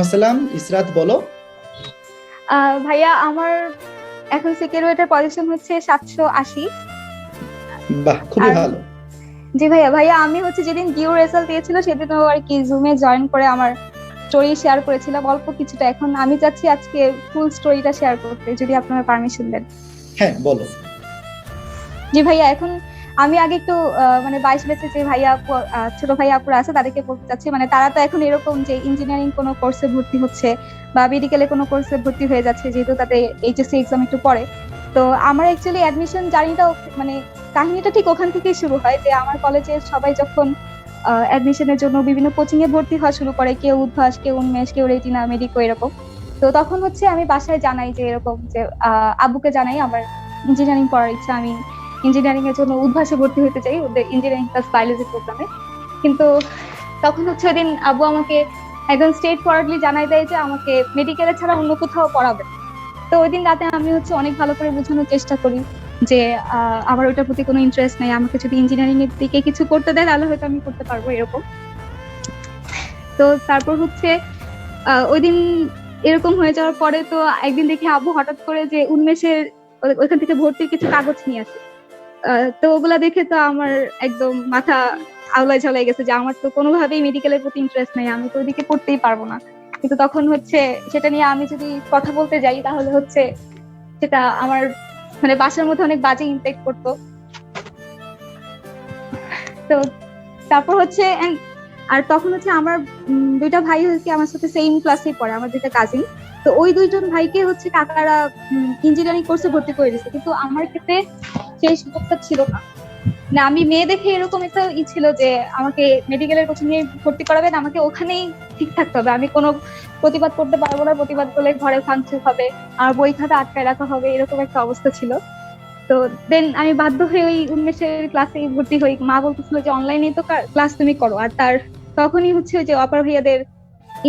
আসসালাম। ইসরাত বলো। ভাইয়া আমার এখন সেকেন্ড ওয়েটার পজিশন হচ্ছে সাতশো আশি। বাহ খুবই ভালো। জি ভাইয়া ভাইয়া আমি হচ্ছে যেদিন ডিউ রেজাল্ট দিয়েছিল সেদিনও আর কি জুমে জয়েন করে আমার স্টোরি শেয়ার করেছিলাম অল্প কিছুটা। এখন আমি চাচ্ছি আজকে ফুল স্টোরিটা শেয়ার করতে যদি আপনারা পারমিশন দেন। হ্যাঁ বলো। জি ভাইয়া এখন আমি আগে একটু মানে বাইশ বেচে যে ভাইয়া ছোট ভাইয়া আপুরা আছে তাদেরকে বলতে চাচ্ছি মানে তারা তো এখন এরকম যে ইঞ্জিনিয়ারিং কোনো কোর্সে ভর্তি হচ্ছে বা মেডিকেলে কোনো কোর্সে ভর্তি হয়ে যাচ্ছে যেহেতু তাদের এইচএসসি এক্সাম একটু পরে। তো আমার অ্যাকচুয়ালি অ্যাডমিশন জার্নিটা মানে কাহিনীটা ঠিক ওখান থেকেই শুরু হয় যে আমার কলেজে সবাই যখন অ্যাডমিশনের জন্য বিভিন্ন কোচিং এ ভর্তি হওয়া শুরু করে, কেউ উদ্ভাস, কেউ উন্মেষ, কেউ রেটিনা মেডিকো এরকম। তো তখন হচ্ছে আমি বাসায় জানাই যে এরকম যে আব্বুকে জানাই, আমার ইঞ্জিনিয়ারিং পড়ার ইচ্ছা, আমি ইঞ্জিনিয়ারিং এর জন্য উদ্ভাসে ভর্তি হতে চাই ওদের ইঞ্জিনিয়ারিং প্লাস বায়োলজি প্রোগ্রামে কিন্তু তখন হচ্ছে ওই দিন আব্বু আমাকে একদম স্টেট ফরওয়ার্ডলি জানাই দেয় যে আমাকে মেডিকেলে ছাড়া অন্য কোথাও পড়াবে। তো ওই দিন রাতে আমি হচ্ছে অনেক ভালো করে বোঝানোর চেষ্টা করি যে আমার ওইটার প্রতি কোনো ইন্টারেস্ট নেই, আমাকে যদি ইঞ্জিনিয়ারিং এর দিকে কিছু করতে দেয় তাহলে হয়তো আমি করতে পারব এরকম। তো তারপর হচ্ছে ওই দিন এরকম হয়ে যাওয়ার পরে তো একদিন দেখি আবু হঠাৎ করে যে উন্মেষের ওই- ওইখান থেকে ভর্তির কিছু কাগজ নিয়ে আসে। তো ওগুলা দেখে তো আমার একদম মাথা আওলাই ঝালাই গেছে যে আমার তো কোনোভাবেই মেডিকেলের প্রতি ইন্টারেস্ট নেই, আমি তো ওইদিকে পড়তেই পারব না। কিন্তু তখন হচ্ছে সেটা নিয়ে আমি যদি কথা বলতে যাই তাহলে হচ্ছে সেটা আমার মানে বাসার মধ্যে অনেক বাজে ইম্প্যাক্ট করতো। তো তারপর হচ্ছে আর তখন হচ্ছে আমার দুইটা ভাই হচ্ছে আমার সাথে সেম ক্লাসে পড়ে, আমার দুইটা কাজিন তো ওই দুইজন ভাইকে হচ্ছে কাকারা ইঞ্জিনিয়ারিং কোর্সে ভর্তি করে দিচ্ছে কিন্তু আমার ক্ষেত্রে সেই সুযোগটা ছিল না। না, আমি মেয়ে দেখে এরকম একটা ই ছিল যে, আমাকে মেডিকেলের কোচিং এ ভর্তি করাবেন, আমাকে ওখানেই ঠিক থাকতে হবে। আমি কোনো প্রতিবাদ করতে পারব না, প্রতিবাদ করলে ঘরে ভাঙচুর হবে, আর বই খাতা আটকায় রাখা হবে, এরকম একটা অবস্থা ছিল। তো দেন আমি বাধ্য হয়ে ওই উন্মেষের ক্লাসে ভর্তি হই। মা বলতেছিল যে অনলাইনে তো ক্লাস তুমি করো। আর তার তখনই হচ্ছে যে অপার ভাইয়াদের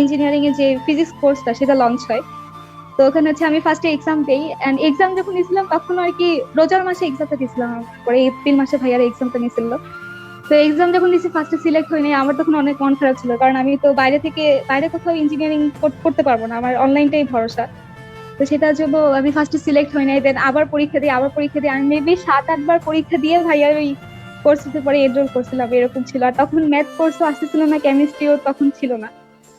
ইঞ্জিনিয়ারিং এর যে ফিজিক্স কোর্সটা সেটা লঞ্চ হয়। তো ওখানে হচ্ছে আমি ফার্স্টে এক্সাম দেই এন্ড এক্সাম যখন নিয়েছিলাম তখন আর কি রোজার মাসে এক্সামটা দিয়েছিলাম। পরে এপ্রিল মাসে ভাইয়ার এক্সামটা নিয়েছিল। তো এক্সাম যখন দিয়েছি ফার্স্টে সিলেক্ট হয়নি। আমার তখন অনেক মন খারাপ ছিল, কারণ আমি তো বাইরে থেকে, বাইরে কোথাও ইঞ্জিনিয়ারিং করতে পারব না। আমার অনলাইনটাই ভরসা। তো সেটার জন্য আমি ফার্স্টে সিলেক্ট হই নাই দেন আবার পরীক্ষা দিই, আবার পরীক্ষা দিই। আমি মেবি সাত আটবার পরীক্ষা দিয়ে ভাইয়ার ওই কোর্সের পরে এনরোল করছিলাম, এরকম ছিল। আর তখন ম্যাথ কোর্সও আসতেছিল না কেমিস্ট্রিও তখন ছিল না।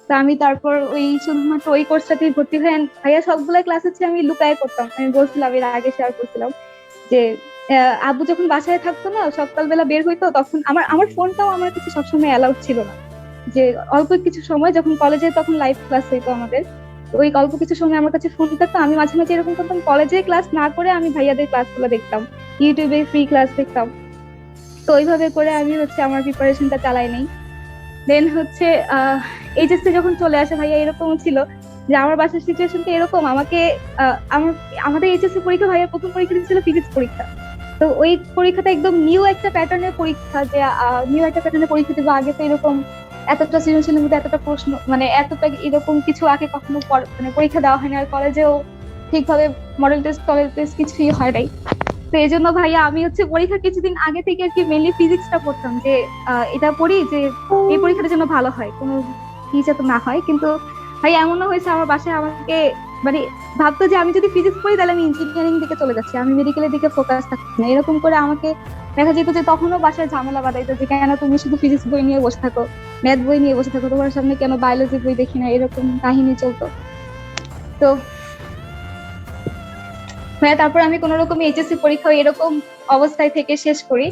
তো আমি তারপর ওই শুধুমাত্র ওই কোর্স কোর্সটাতেই ভর্তি হয়ে, ভাইয়া সবগুলো ক্লাস হচ্ছে আমি লুকায় করতাম আমি বলছিলাম, এর আগে শেয়ার করছিলাম যে আব্বু যখন বাসায় থাকতো না, সকালবেলা বের হইতো, তখন আমার আমার ফোনটাও আমার কাছে সবসময় অ্যালাউড ছিল না। যে, অল্প কিছু সময় যখন কলেজে তখন লাইভ ক্লাস হইতো আমাদের। ওই অল্প কিছু সময় আমার কাছে ফোন থাকতো, আমি মাঝে মাঝে এরকম করতাম কলেজে ক্লাস না করে আমি ভাইয়াদের ক্লাসগুলো দেখতাম। ইউটিউবে ফ্রি ক্লাস দেখতাম। তো ওইভাবে করে আমি হচ্ছে আমার প্রিপারেশনটা চালাই নেই। দেন হচ্ছে এইচএসসি যখন চলে আসে ভাইয়া এরকম ছিল যে আমার বাসার সিচুয়েশনটা এরকম। আমাকে আমার, আমাদের এইচএসসি পরীক্ষা ভাইয়া, প্রথম পরীক্ষা ছিল ফিজিক্স পরীক্ষা। তো ওই পরীক্ষাটা একদম নিউ একটা প্যাটার্নের পরীক্ষা যে নিউ একটা প্যাটার্নের পরীক্ষা দেবো। আগে তো এরকম এতটা সৃজনশীলের মধ্যে এতটা প্রশ্ন মানে এতটা এরকম কিছু আগে কখনো মানে পরীক্ষা দেওয়া হয় না। আর কলেজেও ঠিকভাবে মডেল টেস্ট টলেল টেস্ট কিছুই হয় নাই। তো এই জন্য ভাইয়া আমি হচ্ছে পরীক্ষা কিছুদিন আগে থেকে আর কি মেনলি ফিজিক্সটা পড়তাম যে এটা পড়ি যে এই পরীক্ষাটা যেন ভালো হয়, কোনো কি যাতে না হয়। কিন্তু ভাই এমনও হয়েছে আমার বাসায় আমাকে মানে ভাবতো যে আমি যদি ফিজিক্স পড়ি তাহলে আমি ইঞ্জিনিয়ারিং দিকে চলে যাচ্ছি। আমি মেডিকেলের দিকে ফোকাস থাকছি না। এরকম করে আমাকে দেখা যেত যে তখনও বাসায় ঝামেলা বাঁধাইতো যে, কেন তুমি শুধু ফিজিক্স বই নিয়ে বসে থাকো? ম্যাথ বই নিয়ে বসে থাকো? তোমার সামনে কেন বায়োলজি বই দেখি না? এরকম কাহিনী চলতো। তো হ্যাঁ তারপর আমি কোন রকম এইচএসসি পরীক্ষা এরকম অবস্থায় থেকে শেষ করি।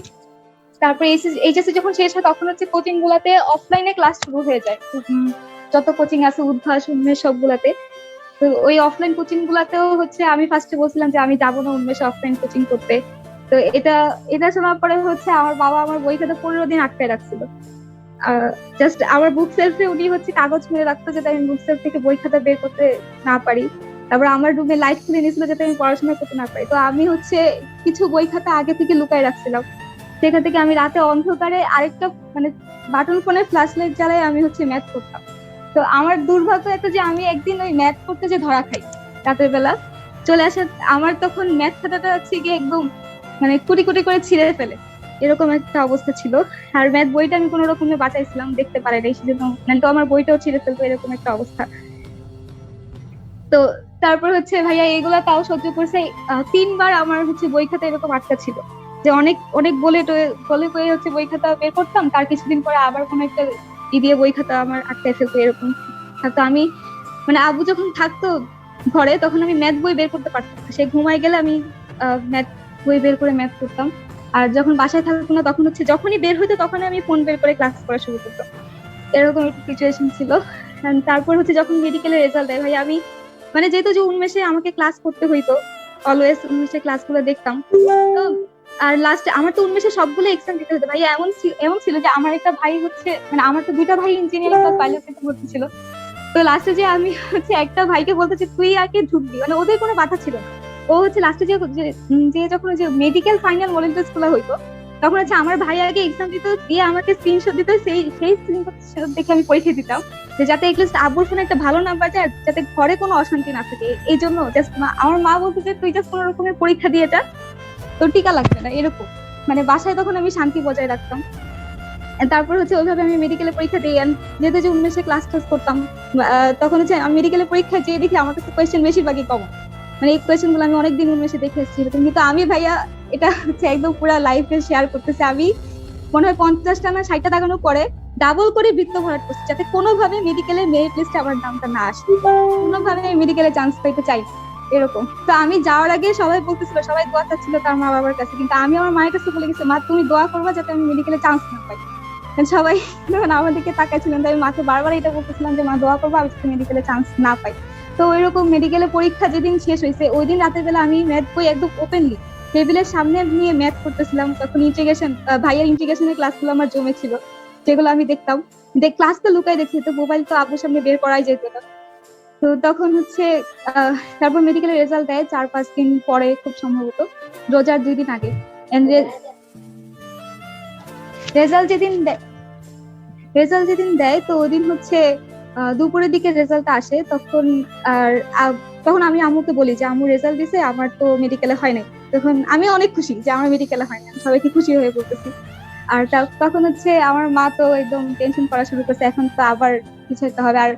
তারপর এইচএসসি যখন শেষ হয়, তখন হচ্ছে কোচিং গুলাতে অফলাইনে ক্লাস শুরু হয়ে যায়। যত কোচিং আছে, উদ্ভাস, উন্মেষ সবগুলাতে। তো ওই অফলাইন কোচিং গুলাতেও হচ্ছে আমি ফার্স্টে বলছিলাম যে, আমি যাব না উন্মেষ অফলাইন কোচিং করতে। তো এটা এটা শোনার পরে হচ্ছে আমার বাবা আমার বই খাতা পনেরো দিন আটকায় রাখছিল। জাস্ট আমার বুক সেলফে উনি হচ্ছে কাগজ মেরে রাখতো যাতে আমি বুক সেলফ থেকে বই খাতা বের করতে না পারি। তারপর আমার রুমে লাইট খুলে নিয়েছিল যাতে আমি পড়াশোনা করতে না পারি। তো আমি হচ্ছে কিছু বই খাতা আগে থেকে লুকায় রাখছিলাম। সেখান থেকে আমি রাতে অন্ধকারে আরেকটা মানে বাটন ফোনের ফ্ল্যাশ লাইট জ্বালাই আমি হচ্ছে ম্যাথ করতাম। তো আমার দুর্ভাগ্য একটা যে আমি একদিন ওই ম্যাথ করতে যে ধরা খাই রাতের বেলা। চলে আসে, আমার তখন ম্যাথ খাতাটা হচ্ছে গিয়ে একদম মানে কুটি কুটি করে ছিঁড়ে ফেলে। এরকম একটা অবস্থা ছিল। আর ম্যাথ বইটা আমি কোনো রকমে বাঁচাইছিলাম, দেখতে পারে নাই। সেজন্য নাহলে তো আমার বইটাও ছিঁড়ে ফেলতো এরকম একটা অবস্থা। তো তারপর হচ্ছে, ভাইয়া, এগুলা তাও সহ্য করছে। তিনবার আমার হচ্ছে বই খাতা এরকম আটকা ছিল যে অনেক অনেক বলে বলে কয়ে হচ্ছে বই খাতা বের করতাম, তার কিছুদিন পরে আবার কোনো একটা ই দিয়ে বই খাতা আমার আটকায় ফেলতো এরকম। থাকতো আমি মানে আবু যখন থাকতো ঘরে, তখন আমি ম্যাথ বই বের করতে পারতাম সে ঘুমায় গেলে আমি ম্যাথ বই বের করে ম্যাথ করতাম আর যখন বাসায় থাকতো না, তখন হচ্ছে যখনই বের হইতো তখনই আমি ফোন বের করে ক্লাস করা শুরু করতাম। এরকম একটা সিচুয়েশন ছিল। তারপর হচ্ছে যখন মেডিকেলের রেজাল্ট দেয় ভাই আমি মানে যেহেতু যে উন্মেষে আমাকে ক্লাস করতে হইতো অলওয়েজ উন্মেষে ক্লাসগুলো দেখতাম। আর লাস্টে আমার তো উন্মেষে সবগুলো এক্সাম দিতে হতো। ভাই এমন এমন ছিল যে আমার একটা ভাই হচ্ছে মানে আমার তো দুইটা ভাই ইঞ্জিনিয়ারিং প্লাস বায়োলজিতে ভর্তি ছিল? তো লাস্টে যে আমি হচ্ছে একটা ভাইকে বলতেছি তুই আগে ঢুকবি। মানে ওদের কোনো বাধা ছিল না। ও হচ্ছে লাস্টে যে, যে- যখন যে মেডিকেল ফাইনাল মডেল টেস্টগুলো হইতো তখন হচ্ছে আমার ভাই আগে এক্সাম দিত, দিয়ে আমাকে স্ক্রিনশট দিত, সেই সেই স্ক্রিনশট দেখে আমি পরীক্ষা দিতাম, যে যাতে এটলিস্ট আব্বুর ফোনে একটা ভালো নাম্বার যায় যাতে ঘরে কোনো অশান্তি না থাকে। এই জন্য জাস্ট আমার মা বলতো যে, তুই জাস্ট কোনো রকমের পরীক্ষা দিয়ে যা, তোর টিকা লাগবে না। এরকম। মানে বাসায় তখন আমি শান্তি বজায় রাখতাম। তারপর হচ্ছে ওইভাবে আমি মেডিকেলে পরীক্ষা দিই। যেহেতু যে উন্মেষে ক্লাস টাস করতাম তখন হচ্ছে আমি মেডিকেলে পরীক্ষা যেয়ে দেখি আমার কাছে কোয়েশ্চেন বেশিরভাগই কমন। মানে এই কোয়েশ্চেনগুলো আমি অনেকদিন উন্মেষে দেখে এসেছি কিন্তু আমি ভাইয়া এটা হচ্ছে একদম পুরো লাইফে শেয়ার করতেছি আমি। মনে হয় পঞ্চাশটা না ষাটটা দাগানোর পরে ডাবল করে বৃত্ত ভরাট করছি, যাতে কোনোভাবে মেডিকেলের মেরিট লিস্টে আমার নামটা না আসে। কোনোভাবে আমি মেডিকেলে চান্স পাইতে চাই এরকম। তো আমি যাওয়ার আগে সবাই বলতেছিল, সবাই দোয়া চাচ্ছিল তার মা বাবার কাছে, কিন্তু আমি আমার মায়ের কাছে বলে গেছি, মা, তুমি দোয়া করবা যাতে আমি মেডিকেলে চান্স না পাই। সবাই যখন আমার দিকে তাকাইছিলেন আমি মাকে বারবার এটা বলতেছিলাম যে, মা, দোয়া করব আমি যাতে মেডিকেলে চান্স না পাই। তো ওইরকম মেডিকেলে পরীক্ষা যেদিন শেষ হয়েছে ওই দিন রাতের বেলা আমি ম্যাথ বই একদম ওপেনলি টেবিলের সামনে নিয়ে ম্যাথ করতেছিলাম, তখন ইন্টিগ্রেশন ভাইয়ের ইন্টিগ্রেশনের ক্লাসগুলো আমার জমে ছিল যেগুলো আমি দেখতাম। দেখ ক্লাস তো লুকাই দেখছি, তো মোবাইল তো আব্বুর সামনে বের করাই যেত না। তো তখন হচ্ছে তারপর মেডিকেলের রেজাল্ট দেয় চার পাঁচ দিন পরে খুব সম্ভবত, রোজার দুই দিন আগে। রেজাল্ট যেদিন রেজাল্ট যেদিন দেয়, তো ওই দিন হচ্ছে দুপুরের দিকে রেজাল্ট আসে, তখন আর তখন আমি আম্মুকে বলি যে, আম্মু রেজাল্ট দিছে, আমার তো মেডিকেলে হয় নাই। তখন আমি অনেক খুশি যে, আমার মেডিকেলে হয় না সবাইকে খুশি হয়ে বলতেছি। আর তখন হচ্ছে আমার মা তো একদম টেনশন করা শুরু করছে, এখন তো আবার কিছু একটা হবে। আর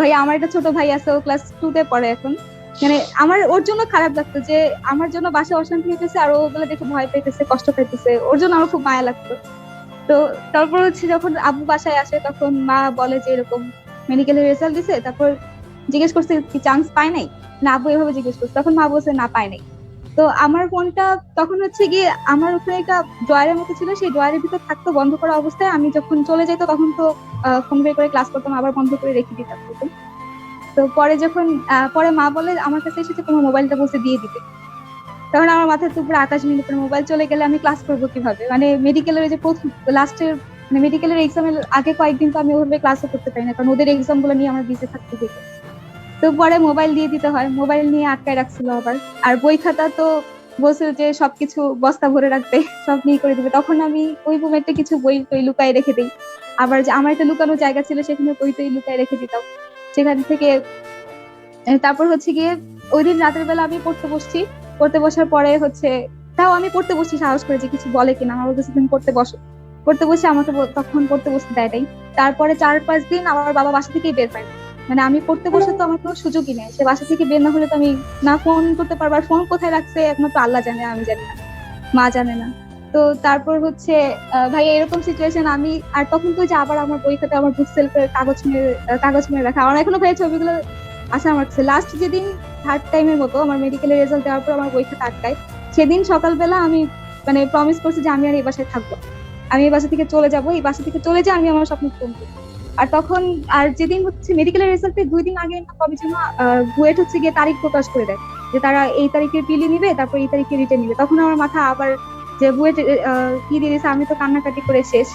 ভাই, আমার একটা ছোট ভাই আছে, ও ক্লাস টু তে পড়ে এখন। মানে আমার, ওর জন্য খারাপ লাগতো যে, আমার জন্য বাসায় অশান্তি হইতেছে আর ওগুলো দেখে ভয় পাইতেছে, কষ্ট পাইতেছে, ওর জন্য আমার খুব মায়া লাগতো। তো তারপর হচ্ছে যখন আব্বু বাসায় আসে, তখন মা বলে যে, এরকম মেডিকেলের রেজাল্ট দিছে, তারপর জিজ্ঞেস করছে কি চান্স পায় নাই? না আব্বু এভাবে জিজ্ঞেস করছে। তখন মা বলছে, না, পায় নাই। তো আমার ফোনটা তখন হচ্ছে গিয়ে আমার ওখানে একটা ড্রয়ারের মতো ছিল, সেই ড্রয়ারের ভিতর থাকতো, বন্ধ করা অবস্থায় আমি যখন চলে যেত তখন তো ফোন বের করে ক্লাস করতাম, আবার বন্ধ করে রেখে দিতাম তো পরে যখন পরে মা বলে, আমার কাছে এসেছে, তোমার মোবাইলটা বসে দিয়ে দিতে। তখন আমার মাথায় তো পুরো আকাশ মিলে পুরো মোবাইল চলে গেলে আমি ক্লাস করব কীভাবে? মানে মেডিকেলের যে প্রথম লাস্টের মানে মেডিকেলের এক্সামের আগে কয়েকদিন তো আমি ওভাবে ক্লাসও করতে পারি না, কারণ ওদের এক্সামগুলো নিয়ে আমার বিজি থাকতে দেখে তো পরে মোবাইল দিয়ে দিতে হয়। মোবাইল নিয়ে আটকায় রাখছিল আবার। আর বই খাতা তো বলছিল যে সবকিছু বস্তা ভরে রাখবে, সব নিয়ে করে দিবে। তখন আমি ওই মোমেন্টে কিছু বই টই লুকায় রেখে দিই। আবার যে আমার একটা লুকানো জায়গা ছিল সেখানে বই টই লুকায় রেখে দিতাম। সেখান থেকে তারপর হচ্ছে গিয়ে ওই দিন রাতের বেলা আমি পড়তে বসছি। পড়তে বসার পরে হচ্ছে, তাও আমি পড়তে বসছি সাহস করে যে কিছু বলে কিনা। আমার বলতেছে তুমি পড়তে বসো। পড়তে বসে আমাকে তখন পড়তে বসতে দেয় নাই। তারপরে চার পাঁচ দিন আমার বাবা বাসা থেকেই বের না। মানে আমি পড়তে বসে তো আমার কোনো সুযোগই নেই। সে বাসা থেকে বের না হলে তো আমি না ফোন করতে পারব। আর ফোন কোথায় রাখছে একমাত্র আল্লাহ জানে, আমি জানি না। মা জানে না। তো তারপর হচ্ছে ভাই, এরকম সিচুয়েশন আমি, আর তখন তো যে আবার আমার বই খাতে আমার বুক সেলফের কাগজ কাগজ মেরে রাখা। আমার এখনও ভাই ছবিগুলো আছে আমার কাছে। লাস্ট যেদিন থার্ড টাইমের মতো আমার মেডিকেলের রেজাল্ট দেওয়ার পর আমার বই খাতা আটকায়। সেদিন সকালবেলা আমি মানে প্রমিস করছি যে আমি আর এই বাসায় থাকব। আমি এই বাসা থেকে চলে যাব। এই বাসা থেকে চলে যাই আমি আমার স্বপ্ন পূরণ করব। আর তখন, আর যেদিন হচ্ছে মেডিকেলের রেজাল্টের দুই দিন আগে কবে যেন বুয়েট হচ্ছে গিয়ে তারিখ প্রকাশ করে দেয়। যে তারা এই তারিখে পিলি নিবে, তারপর এই তারিখে রিটেন নিবে। তখন আমার মাথা আবার যে বুয়েট কি দিয়ে দিয়েছে, আমি তো কান্নাকাটি করে শেষ।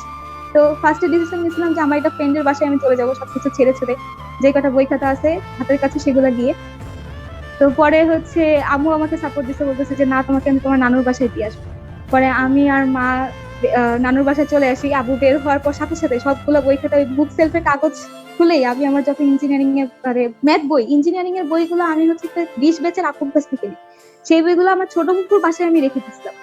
তো ফার্স্টে ডিসিশন নিয়েছিলাম যে আমার একটা ফ্রেন্ডের বাসায় আমি চলে যাব, সবকিছু ছেড়ে ছেড়ে। যে কটা বই খাতা আছে, হাতের কাছে সেগুলো দিয়ে। তো পরে হচ্ছে আম্মু আমাকে সাপোর্ট দিতে বলতেছে যে, না, তোমাকে আমি তোমার নানুর বাসায় দিয়ে আসব। পরে আমি আর মা নানুর বাসায় চলে আসি, আবু বের হওয়ার পর সাথে সাথে সবগুলো বই খাতা ওই বুক সেলফের কাগজ খুলেই আমি আমার যত ইঞ্জিনিয়ারিং এর মানে ম্যাথ বই ইঞ্জিনিয়ারিং এর বইগুলো আমি হচ্ছে বিশ বেচের আপুর কাছ থেকে নিই। সেই বইগুলো আমার ছোট মুখুর বাসায় আমি রেখে দিচ্ছিলাম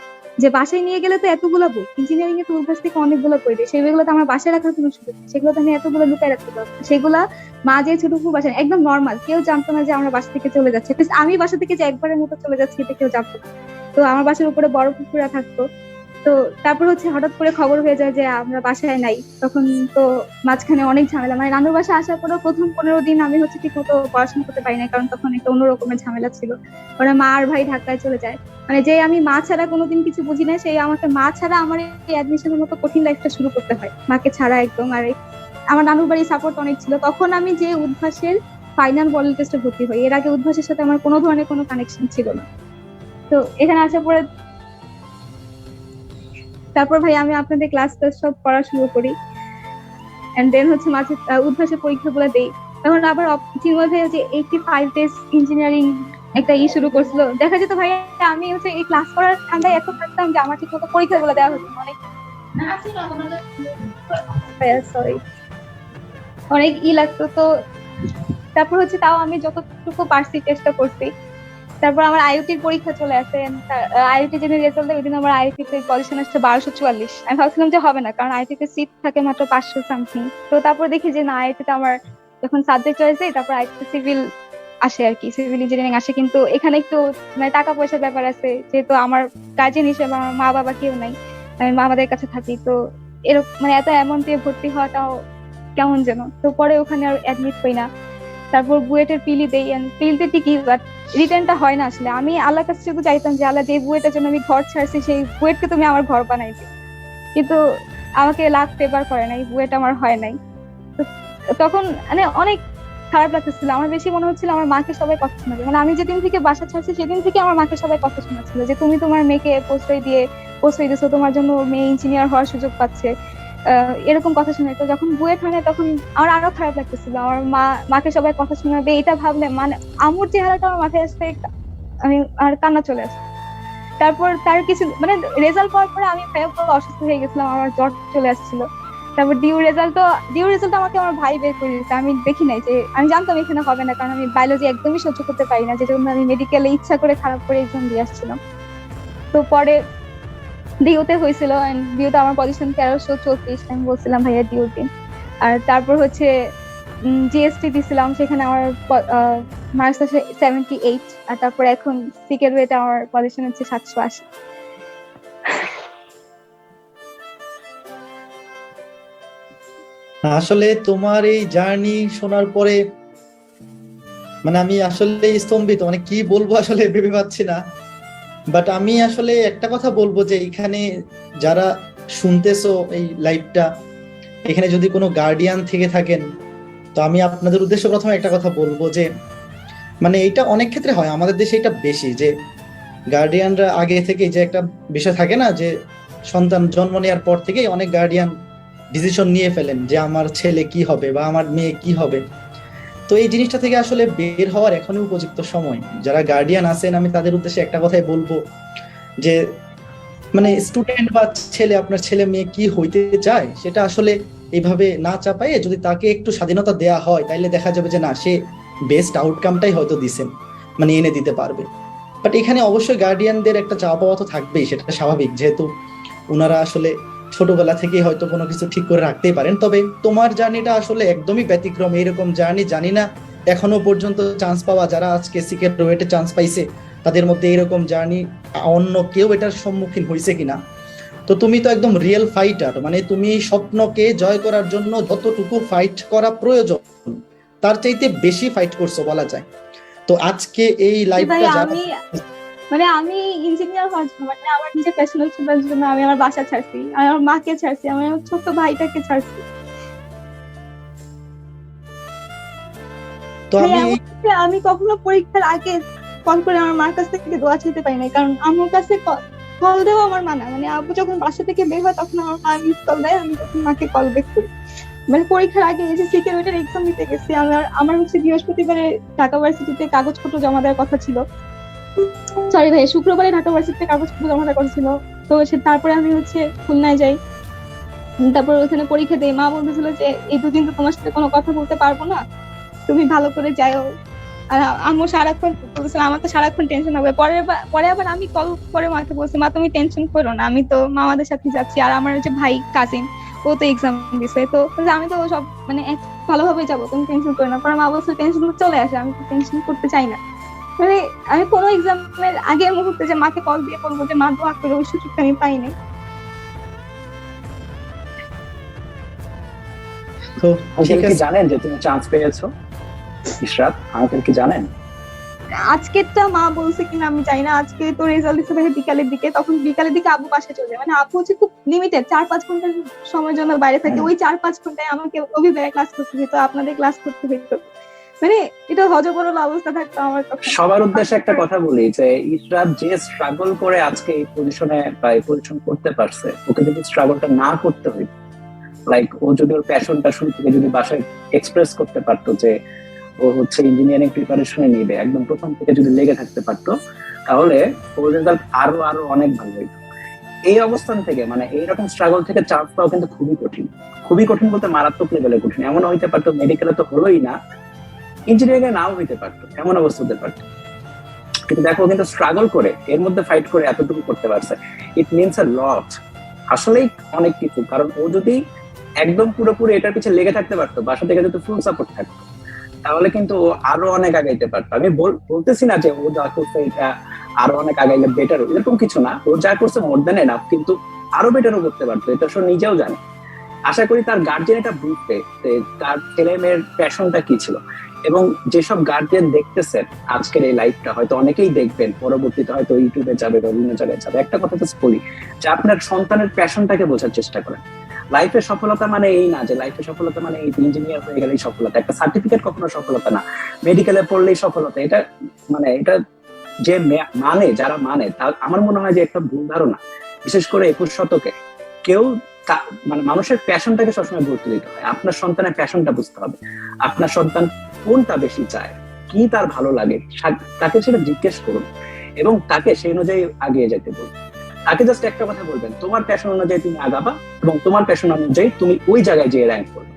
যে বাসায় নিয়ে গেলে তো এতগুলো বই ইঞ্জিনিয়ারিং এর উদ্ভাস থেকে অনেকগুলো বই দেয় সেগুলো তো আমার বাসায় রাখার কোনো সুযোগ নেই। সেগুলো তো আমি এতগুলো লুকায় রাখতে পারব। সেগুলা মা যে ছোট ছোটুকু বাসায়, একদম নর্মাল কেউ জানতো না যে আমরা বাসা থেকে চলে যাচ্ছি। আমি বাসা থেকে যে একবারের মতো চলে যাচ্ছি এটা কেউ জানতো না। তো আমার বাসার উপরে বড় পুকুরা থাকতো। তো তারপর হচ্ছে হঠাৎ করে খবর হয়ে যায় যে আমরা বাসায় নাই। তখন তো মাঝখানে অনেক ঝামেলা। মানে নানুর বাসা আসার পরেও প্রথম পনেরো দিন আমি হচ্ছে ঠিক মতো পড়াশোনা করতে পারি না কারণ তখন একটা অন্য রকমের ঝামেলা ছিল। ওরা মা আর ভাই ঢাকায় চলে যায়। মানে যে আমি মা ছাড়া কোনোদিন কিছু বুঝি না সেই আমাকে মা ছাড়া আমার এই অ্যাডমিশনের মতো কঠিন লাইফটা শুরু করতে হয়। মাকে ছাড়া একদম। আর আমার নানুর বাড়ির সাপোর্ট অনেক ছিল। তখন আমি যে উদ্ভাসের ফাইনাল বল টেস্টে ভর্তি হই, এর আগে উদ্ভাসের সাথে আমার কোনো ধরনের কোনো কানেকশন ছিল না। তো এখানে আসার পরে তারপর ভাই আমি আপনাদের ক্লাস টাস সব পড়া শুরু করি। এন্ড দেন হচ্ছে মাঝে উদ্ভাসের পরীক্ষাগুলো দেই। তখন আবার চিন্ময় ভাই যে এইটি ফাইভ ডেজ ইঞ্জিনিয়ারিং একটা ই শুরু করছিল। দেখা যেত ভাই, আমি হচ্ছে এই ক্লাস করার ঠান্ডায় এত থাকতাম যে আমার ঠিক মতো পরীক্ষাগুলো দেওয়া হতো। অনেক সরি অনেক ই লাগতো তো। তারপর হচ্ছে তাও আমি যতটুকু পারছি চেষ্টা করছি। তারপর আমার আইওটির পরীক্ষা চলে আসে আইওটি যেদিন রেজাল্ট দেয় ওই দিন আমার আইওটি তে পজিশন আসছে বারোশো চুয়াল্লিশ। আমি ভাবছিলাম যে হবে না, কারণ আইওটি তে সিট থাকে মাত্র পাঁচশো সামথিং তো তারপর দেখি যে না আইওটি তে আমার যখন সাবজেক্ট চয়েস তারপর আইওটি সিভিল আসে আর কি সিভিল ইঞ্জিনিয়ারিং আসে। কিন্তু এখানে একটু মানে টাকা পয়সার ব্যাপার আছে, যেহেতু আমার গার্জেন হিসেবে আমার মা বাবা কেউ নাই, আমি মামাদের কাছে থাকি, তো এরকম মানে এত অ্যামাউন্ট দিয়ে ভর্তি হওয়াটাও কেমন যেন? তো পরে ওখানে আর অ্যাডমিট হই না। তারপর বুয়েটের পিলি দেই পিলতে ঠিকই বাট রিটার্নটা হয় না আসলে। আমি আল্লাহর কাছে শুধু চাইতাম যে, আল্লাহ, যে বুয়েটার জন্য আমি ঘর ছাড়ছি, সেই বুয়েটকে তুমি আমার ঘর বানাই কিন্তু আমাকে লাখ পেপার করে নাই বুয়েট আমার হয় নাই। তখন মানে অনেক খারাপ লাগতেছিল। আমার বেশি মনে হচ্ছিল আমার মাকে সবাই কথা শোনাবে। মানে আমি যেদিন থেকে বাসা ছাড়ছি, সেদিন থেকে আমার মাকে সবাই কথা শোনাচ্ছিল যে, তুমি তোমার মেয়েকে প্রশ্রয় দিয়ে, প্রশ্রয় দিয়েছ তোমার জন্য মেয়ে ইঞ্জিনিয়ার হওয়ার সুযোগ পাচ্ছে। এরকম কথা শুনে। তো যখন বুয়েট হয় তখন আমার আরও খারাপ লাগতেছিল। আমার মা, মাকে সবাই কথা শোনাবে এটা ভাবলে মানে আমুর চেহারাটা আমার মাথায় আসতে আমি আর কান্না চলে আসে। তারপর তার কিছু মানে রেজাল্ট পাওয়ার পরে আমি অসুস্থ হয়ে গেছিলাম, আমার জ্বর চলে আসছিল। তারপর ডিউ রেজাল্ট তো ডিউ রেজাল্ট আমাকে আমার ভাই বের করে দিয়েছে। আমি দেখি নাই যে, আমি জানতাম এখানে হবে না, কারণ আমি বায়োলজি একদমই সহ্য করতে পারি না। যে জন্য আমি মেডিকেলে ইচ্ছা করে খারাপ করে এক্সাম দিয়ে আসছিলাম। তো পরে ডিউতে হয়েছিল ডিউতে আমার পজিশন তেরোশো চৌত্রিশ আমি বলছিলাম, ভাইয়া ডিউ দিন আর তারপর হচ্ছে জিএসটি দিছিলাম, সেখানে আমার মার্কস আছে সেভেন্টি এইট আর তারপর এখন সিকের ওয়েতে আমার পজিশন হচ্ছে সাতশো আশি। আসলে তোমার এই জার্নি শোনার পরে মানে আমি আসলে স্তম্ভিত মানে কি বলব আসলে ভেবে পাচ্ছি না। বাট আমি আসলে একটা কথা বলব যে এখানে যারা শুনতেছো এই লাইভটা এখানে যদি কোনো গার্ডিয়ান থেকে থাকেন, তো আমি আপনাদের উদ্দেশ্যে প্রথমে একটা কথা বলব যে মানে এটা অনেক ক্ষেত্রে হয়, আমাদের দেশে এটা বেশি যে গার্ডিয়ানরা আগে থেকে যে একটা বিষয় থাকে না যে সন্তান জন্ম নেওয়ার পর থেকেই অনেক গার্ডিয়ান ডিসিশন নিয়ে ফেলেন যে আমার ছেলে কি হবে বা আমার মেয়ে কি হবে। তো এই জিনিসটা থেকে আসলে বের হওয়ার এখনই উপযুক্ত সময়। যারা গার্ডিয়ান আছেন, আমি তাদের উদ্দেশ্যে একটা কথাই বলব যে মানে স্টুডেন্ট বা ছেলে, আপনার ছেলে মেয়ে কি হইতে চায়, সেটা আসলে এইভাবে না চাপাইয়ে যদি তাকে একটু স্বাধীনতা দেয়া হয়, তাইলে দেখা যাবে যে না, সে বেস্ট আউটকামটাই হয়তো দিছেন মানে এনে দিতে পারবে। বাট এখানে অবশ্যই গার্ডিয়ানদের একটা চাওয়া পাওয়া তো থাকবেই, সেটা স্বাভাবিক। যেহেতু ওনারা আসলে ছোটবেলা থেকে হয়তো কোনো কিছু ঠিক করে রাখতেই পারেন। তবে তোমার জার্নিটা আসলে একদমই ব্যতিক্রম এইরকম জার্নি জানি না। এখনও পর্যন্ত চান্স পাওয়া যারা আজকে সিকেট রোয়েটে চান্স পাইছে তাদের মধ্যে এরকম জার্নি অন্য কেউ এটার সম্মুখীন হয়েছে কিনা? তো তুমি তো একদম রিয়েল ফাইটার মানে তুমি স্বপ্নকে জয় করার জন্য যতটুকু ফাইট করা প্রয়োজন তার চাইতে বেশি ফাইট করছ বলা যায়। তো আজকে এই লাইভটা আমি মানে আমি ইঞ্জিনিয়ার হওয়ার জন্য মানে আমার নিজের প্যাশনাল ছোটার জন্য আমি আমার বাসা ছাড়ছি আমি আমার মাকে ছাড়ছি আমি আমার ছোট ভাইটাকে ছাড়ছি। যে আমি কখনো পরীক্ষার আগে কল করে আমার মার কাছ থেকে দোয়া চাইতে পারি না কারণ আমার কাছে কল দেওয়া আমার মানা। মানে আবু যখন বাসা থেকে বের হয় তখন আমার মা মিস কল দেয় আমি তখন মাকে কল ব্যাক করি। মানে পরীক্ষার আগে এই যে সিকিউরিটির এক্সাম দিতে গেছি আমার আমার হচ্ছে বৃহস্পতিবারে ঢাকা ভার্সিটিতে কাগজপত্র জমা দেওয়ার কথা ছিল। সরি ভাই, শুক্রবারে ঢাকা ভার্সিটিতে কাগজপত্র জমা দেওয়ার কথা ছিল। তো সে তারপরে আমি হচ্ছে খুলনায় যাই। তারপর ওখানে পরীক্ষা দেই। মা বলতেছিল যে, এই দুদিন তো তোমার সাথে কোনো কথা বলতে পারব না। তুমি ভালো করে যাও আর আম্মু সারাক্ষণ বলছিল আমার তো সারাক্ষণ টেনশন হবে পরে পরে আবার আমি কল করে মাকে বলছি, মা, তুমি টেনশন করো না। আমি তো মামাদের সাথে যাচ্ছি। আর আমার যে ভাই কাজিন ও তো এক্সাম দিছে। তো আমি তো সব মানে ভালোভাবে যাব। তুমি টেনশন করো না। পরে মা বলছে টেনশন চলে আসে। আমি টেনশন করতে চাই না। মানে আমি কোনো এক্সামের আগের মুহূর্তে যে মাকে কল দিয়ে বলব যে মা দোয়া করে ওই সুযোগটা আমি পাইনি। তো ঠিক কি আছে। জানেন যে তুমি চান্স পেয়েছ? ইশরাত আঙ্কেল কি জানেন? আজকেরটা মা বলছে কিনা আমি জানি না। আজকে তো রেজাল্ট ভাই বিকালের দিকে তখন বিকালের দিকে আবু পাশে চলে যায়। মানে আপু হচ্ছে খুব লিমিটেড চার পাঁচ ঘণ্টার সময়ের জন্য বাইরে থাকে। ওই চার পাঁচ ঘন্টায় আমাকে অভিভাবক ক্লাস করতে হতো আপনাদের ক্লাস করতে হতো। মানে এটা হজবরল অবস্থা থাকতো আমার সবার উদ্দেশ্যে একটা কথা বলি যে যে স্ট্রাগল করে আজকে এই পজিশনে বা এই পজিশন করতে পারছে, ওকে যদি স্ট্রাগলটা না করতে লাইক ও যদি ওর প্যাশনটা শুরু থেকে যদি বাসায় এক্সপ্রেস করতে পারতো যে ও হচ্ছে ইঞ্জিনিয়ারিং প্রিপারেশনে নিবে, একদম প্রথম থেকে যদি লেগে থাকতে পারতো, তাহলে ওর রেজাল্ট আরও আরও অনেক ভালো হইতো। এই অবস্থান থেকে মানে এইরকম স্ট্রাগল থেকে চান্স পাওয়া কিন্তু খুবই কঠিন। খুবই কঠিন বলতে মারাত্মক লেভেলে কঠিন। এমন হইতে পারতো মেডিকেলে তো হলোই না ইঞ্জিনিয়ারিং এ নাও হইতে পারতো, এমন অবস্থা হতে পারতো। কিন্তু দেখো কিন্তু স্ট্রাগল করে, এর মধ্যে ফাইট করে এতটুকু করতে পারছে। ইট মিনস আ লট আসলেই অনেক কিছু, কারণ ও যদি একদম পুরোপুরি এটার পিছনে লেগে থাকতে পারতো, বাসা থেকে যদি ফুল সাপোর্ট থাকতো, তাহলে কিন্তু ও আরও অনেক আগাইতে পারতো। আমি বলতেছি না যে ও যা করছে এটা আরও অনেক আগাইলে বেটার এরকম কিছু না। ও যা করছে মোর দেন এনাফ কিন্তু আরও বেটারও করতে পারতো, এটা সে নিজেও জানে। আশা করি তার গার্জেন এটা বুঝতে তার ছেলে মেয়ের প্যাশনটা কি ছিল। এবং যেসব গার্জিয়ান দেখতেছেন, আজকের এই লাইফটা হয়তো অনেকেই দেখবেন, পরবর্তীতে হয়তো ইউটিউবে যাবে বা বিভিন্ন জায়গায় যাবে। একটা কথা তো বলি যে আপনার সন্তানের প্যাশনটাকে বোঝার চেষ্টা করেন। লাইফে সফলতা মানে এই না যে লাইফে সফলতা মানে ইঞ্জিনিয়ার হয়ে গেলেই সফলতা। একটা সার্টিফিকেট কখনো সফলতা না। মেডিকেলে পড়লেই সফলতা। এটা মানে এটা যে মানে যারা মানে তা আমার মনে হয় যে একটা ভুল ধারণা। বিশেষ করে একুশ শতকে কেউ মানে মানুষের প্যাশনটাকে সবসময় গুরুত্ব দিতে হয়। আপনার সন্তানের প্যাশনটা বুঝতে হবে। আপনার সন্তান কোনটা বেশি চায়? কি তার ভালো লাগে? তাকে সেটা জিজ্ঞেস করুন এবং তাকে সেই অনুযায়ী আগিয়ে যেতে বলুন। তাকে জাস্ট একটা কথা বলবেন, তোমার প্যাশন অনুযায়ী তুমি আগাবা এবং তোমার প্যাশন অনুযায়ী তুমি ওই জায়গায় যেয়ে র্যাঙ্ক করবে।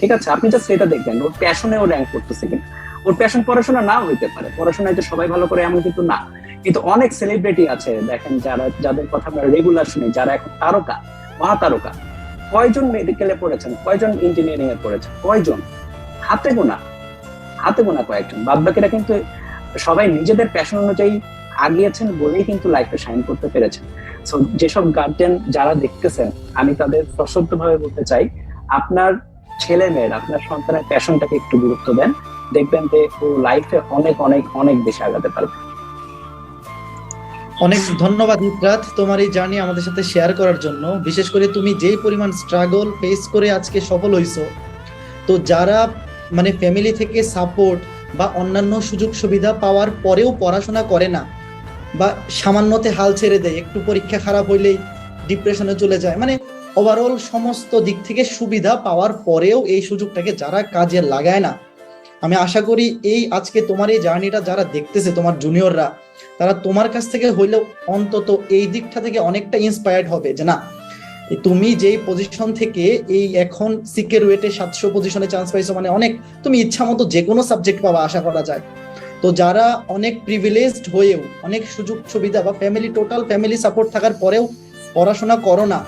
ঠিক আছে? আপনি জাস্ট সেটা দেখবেন, ওর প্যাশনে ও র্যাঙ্ক করতেছে কিনা। ওর প্যাশন পড়াশোনা নাও হইতে পারে, পড়াশোনায় যে সবাই ভালো করে এমন কিন্তু না। কিন্তু অনেক সেলিব্রিটি আছে, দেখেন যারা, যাদের কথা আমরা রেগুলার শুনি, যারা এখন তারকা, মহাতারকা। কয়জন মেডিকেলে পড়েছেন? কয়জন ইঞ্জিনিয়ারিং এ পড়েছেন? কয়জন? হাতে গোনা। হাতে গোনা কয়েকজন। বাদ বাকিরা কিন্তু সবাই নিজেদের প্যাশন অনুযায়ী আগিয়েছেন বলেই কিন্তু লাইফে শাইন করতে পেরেছেন। সো যেসব গার্জেন যারা দেখতেছেন, আমি তাদের সশব্দ ভাবে বলতে চাই, আপনার ছেলে মেয়ের, আপনার সন্তানের প্যাশনটাকে একটু গুরুত্ব দেন। দেখবেন যে ও লাইফে অনেক অনেক অনেক বেশি আগাতে পারবে। অনেক ধন্যবাদ ইকরাত তোমার এই জার্নি আমাদের সাথে শেয়ার করার জন্য। বিশেষ করে তুমি যেই পরিমাণ স্ট্রাগল ফেস করে আজকে সফল হইছো, তো যারা মানে ফ্যামিলি থেকে সাপোর্ট বা অন্যান্য সুযোগ সুবিধা পাওয়ার পরেও পড়াশোনা করে না বা সামান্যতে হাল ছেড়ে দেয়। একটু পরীক্ষা খারাপ হইলেই ডিপ্রেশনে চলে যায়। মানে ওভারঅল সমস্ত দিক থেকে সুবিধা পাওয়ার পরেও এই সুযোগটাকে যারা কাজে লাগায় না, আমি আশা করি এই আজকে তোমার এই জার্নিটা যারা দেখতেছে, তোমার জুনিয়ররা তারা তোমার কাছ থেকে হইলেও অন্তত এই দিকটা থেকে অনেকটা ইন্সপায়ার্ড হবে যে না তুমি যেই পজিশন থেকে এই এখন সিকের ওয়েটে সাতশো পজিশনে চান্স পাইছো মানে অনেক তুমি ইচ্ছা মতো যে কোনো সাবজেক্ট পাবা, আশা করা যায়। তো যারা অনেক প্রিভিলেজড হয়েও, অনেক সুযোগ সুবিধা বা ফ্যামিলি টোটাল ফ্যামিলি সাপোর্ট থাকার পরেও পড়াশোনা করো না।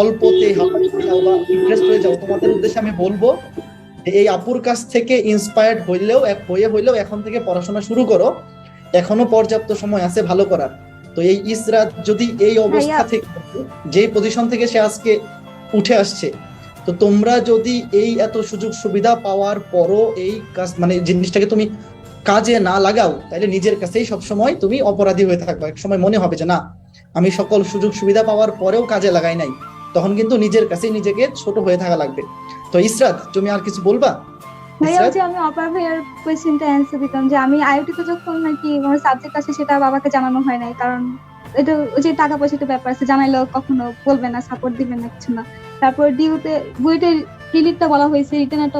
অল্পতে বা ইন্টারেস্ট হয়ে যাও। তোমাদের উদ্দেশ্যে আমি বলব এই আপুর কাছ থেকে ইন্সপায়ার্ড হইলেও, এক হয়ে হইলেও এখন থেকে পড়াশোনা শুরু করো। এখনও পর্যাপ্ত সময় আছে ভালো করার। তো এই ইসরাত যদি এই অবস্থা থেকে যে পজিশন থেকে সে আজকে উঠে আসছে তো তোমরা যদি এই এত সুযোগ সুবিধা পাওয়ার পরও এই কাজ মানে জিনিসটাকে তুমি কাজে না লাগাও তাহলে নিজের কাছেই সবসময় তুমি অপরাধী হয়ে থাকবে। এক সময় মনে হবে যে না আমি সকল সুযোগ সুবিধা পাওয়ার পরেও কাজে লাগাই নাই। তখন কিন্তু নিজের কাছেই নিজেকে ছোট হয়ে থাকা লাগবে। তো ইসরাত তুমি আর কিছু বলবা? ভাইয়া যে আমি অপার ভাইয়ার কোয়েশ্চেনটা অ্যান্সার দিতাম যে আমি যখন নাকি আমার সাবজেক্ট আছে সেটা বাবাকে জানানো হয় নাই কারণ এটা ওই যে টাকা পয়সা ব্যাপার আছে কখনো বলবে না সাপোর্ট দিবে না কিছু না। তারপর ডিউতে বুয়েটে রিলিটটা বলা হয়েছে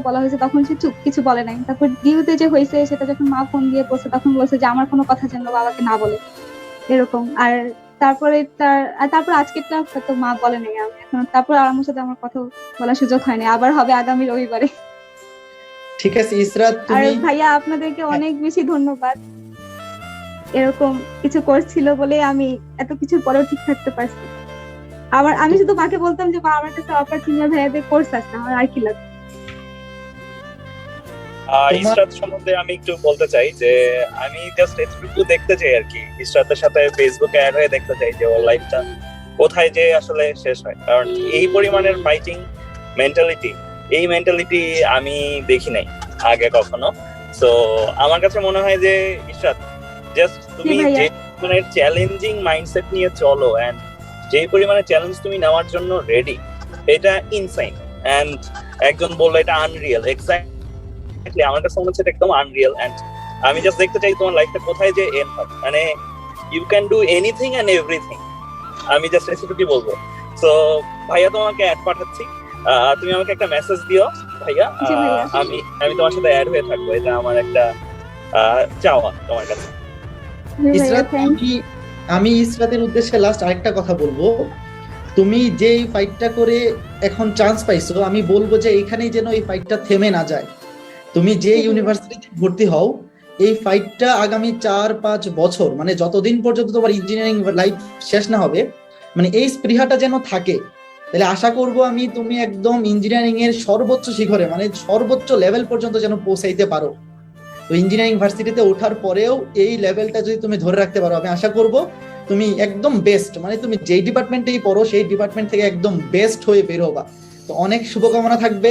বলা হয়েছে তখন সে চুপ কিছু বলে নাই। তারপর ডিউতে যে হয়েছে সেটা যখন মা ফোন দিয়ে বলছে তখন বলছে যে আমার কোনো কথা যেন বাবাকে না বলে এরকম। আর তারপরে তার আর তারপর আজকেরটা তো মা বলে নাই আমি এখন তারপর আর আমার সাথে আমার কথা বলার সুযোগ হয়নি আবার হবে আগামী রবিবারে। ঠিক আছে ইসরাত আর তুমি ভাইয়া আপনাদেরকে অনেক বেশি ধন্যবাদ। এরকম কিছু করছিল বলে আমি এত কিছু পরেও ঠিক থাকতে পারছি আমার আমি শুধু মাকে বলতাম যে মা আমার কাছে অপার সিনিয়র ভাইয়াদের কোর্স আছে আমার আর কি লাগবে? আর ইসরাত সম্বন্ধে আমি একটু বলতে চাই যে আমি জাস্ট একটু দেখতে চাই আর কি। ইসরাতের সাথে ফেসবুকে অ্যাড হয়ে দেখতে চাই যে ওর লাইফটা কোথায় যে আসলে শেষ হয়। কারণ এই পরিমাণের ফাইটিং মেন্টালিটি এই মেন্টালিটি আমি দেখি নাই আগে কখনো। তো আমার কাছে মনে হয় যে ইসরাত জাস্ট তুমি যে মানে চ্যালেঞ্জিং মাইন্ডসেট নিয়ে চলো এন্ড যে পরিমাণে চ্যালেঞ্জ তুমি নেওয়ার জন্য রেডি এটা ইনসাইন এন্ড একজন বলল এটা আনরিয়েল এক্স্যাক্টলি আমার কাছে মনে হচ্ছে এটা একদম আনরিয়েল এন্ড আমি জাস্ট দেখতে চাই তোমার লাইফটা কোথায় যে এন্ড হবে। মানে you can do anything and everything আমি জাস্ট এতটুকুই বলব। তো ভাইয়া তোমাকে অ্যাড পাঠাচ্ছি। তুমি আমাকে একটা মেসেজ দিও ভাইয়া। আমি আমি তোমার সাথে অ্যাড হয়ে থাকব। এটা আমার একটা চাওয়া তোমার কাছে। ইসরাত আমি আমি ইসরাতের উদ্দেশ্যে লাস্ট আরেকটা কথা বলব। তুমি যে এই ফাইটটা করে এখন চান্স পাইছো আমি বলব যে এইখানেই যেন এই ফাইটটা থেমে না যায়। তুমি যে ইউনিভার্সিটিতে ভর্তি হও এই ফাইটটা আগামী চার পাঁচ বছর মানে যতদিন পর্যন্ত তোমার ইঞ্জিনিয়ারিং লাইফ শেষ না হবে মানে এই স্পৃহাটা যেন থাকে তাহলে আশা করব আমি তুমি একদম ইঞ্জিনিয়ারিং এর সর্বোচ্চ শিখরে মানে সর্বোচ্চ লেভেল পর্যন্ত যেন পৌঁছাইতে পারো। তো ইঞ্জিনিয়ারিং ভার্সিটিতে ওঠার পরেও এই লেভেলটা যদি তুমি ধরে রাখতে পারো, আমি আশা করব তুমি একদম বেস্ট মানে তুমি যেই ডিপার্টমেন্টেই পড়ো, সেই ডিপার্টমেন্ট থেকে একদম বেস্ট হয়ে বের হবা। তো অনেক শুভকামনা থাকবে।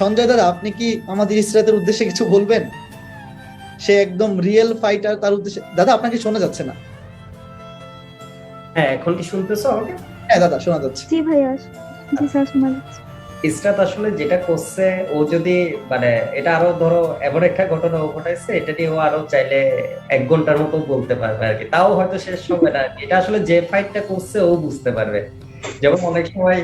সঞ্জয় দাদা, আপনি কি আমাদের ইসরাতের উদ্দেশ্যে কিছু বলবেন? সে একদম রিয়েল ফাইটার তার উদ্দেশ্যে দাদা, আপনাকে শোনা যাচ্ছে না। হ্যাঁ এখন কি শুনতেছো আমাকে? হ্যাঁ দাদা শোনা যাচ্ছে। জি ভাইয়া জি স্যার শোনা যাচ্ছে। ইসরাত আসলে যেটা করছে ও যদি মানে এটা আরও ধরো এমন একটা ঘটনা ও ঘটাইছে এটা নিয়ে ও আরও চাইলে এক ঘণ্টার মতো বলতে পারবে আর কি। তাও হয়তো শেষ হবে না এটা আসলে যে ফাইটটা করছে ও বুঝতে পারবে। যেমন অনেক সময়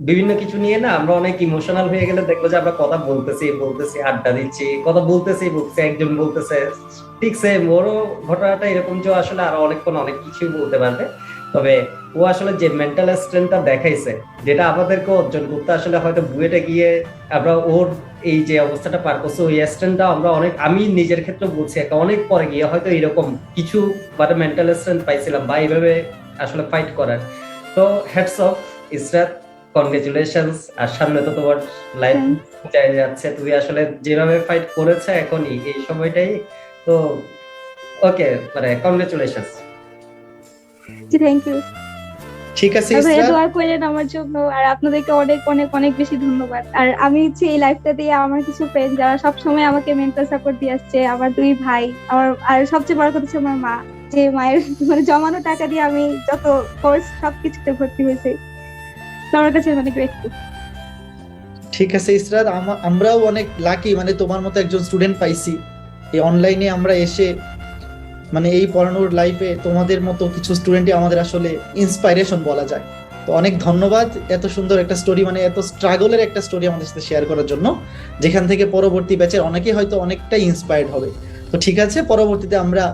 বিভিন্ন কিছু নিয়ে না আমরা অনেক ইমোশনাল হয়ে গেলে দেখব যে আমরা কথা বলতেছি বলতেছি আড্ডা দিচ্ছি কথা বলতেছি বলতেছি একজন বলতেছে ঠিক সে ওরও ঘটনাটা এরকম যে আসলে আরও অনেকক্ষণ অনেক কিছু বলতে পারবে। তবে ও আসলে যে মেন্টাল স্ট্রেংথটা দেখাইছে যেটা আমাদেরকে অর্জন করতে আসলে হয়তো বুয়েটে গিয়ে আমরা ওর এই যে অবস্থাটা পার করছে ওই স্ট্রেংথটা আমরা অনেক আমি নিজের ক্ষেত্রে বলছি একটা অনেক পরে গিয়ে হয়তো এরকম কিছু মানে মেন্টাল স্ট্রেংথ পাইছিলাম বা এইভাবে আসলে ফাইট করার। তো হেডস অফ ইসরাত কনগ্রেচুলেশনস আর সামনে তো তোমার লাইফ চাই যাচ্ছে তুমি আসলে যেভাবে ফাইট করেছে এখনই এই সময়টাই তো ওকে মানে কনগ্রেচুলেশনস থ্যাংক ইউ ঠিক আছে আর ভাইয়া দোয়া করেন আমার জন্য। আর আপনাদেরকে অনেক অনেক অনেক বেশি ধন্যবাদ। আর আমি হচ্ছে এই লাইফটা দিয়ে আমার কিছু ফ্রেন্ড যারা সব সময় আমাকে মেন্টাল সাপোর্ট দিয়ে আসছে আমার দুই ভাই আমার আর সবচেয়ে বড় কথা হচ্ছে আমার মা। যে মায়ের মানে জমানো টাকা দিয়ে আমি যত কোর্স সবকিছুতে ভর্তি হয়েছে। তো আমার কাছে মানে গ্রেটফুল ঠিক আছে ইসরাত আমরাও অনেক লাকি মানে তোমার মতো একজন স্টুডেন্ট পাইছি। এই অনলাইনে আমরা এসে মানে এই পড়ানোর লাইফে তোমাদের মতো কিছু স্টুডেন্টই আমাদের আসলে ইন্সপাইরেশন বলা যায়। তো অনেক ধন্যবাদ এত সুন্দর একটা স্টোরি মানে এত স্ট্রাগলের একটা স্টোরি আমাদের সাথে শেয়ার করার জন্য। যেখান থেকে পরবর্তী ব্যাচের অনেকেই হয়তো অনেকটাই ইন্সপায়ার্ড হবে। তো ঠিক আছে, পরবর্তীতে আমরা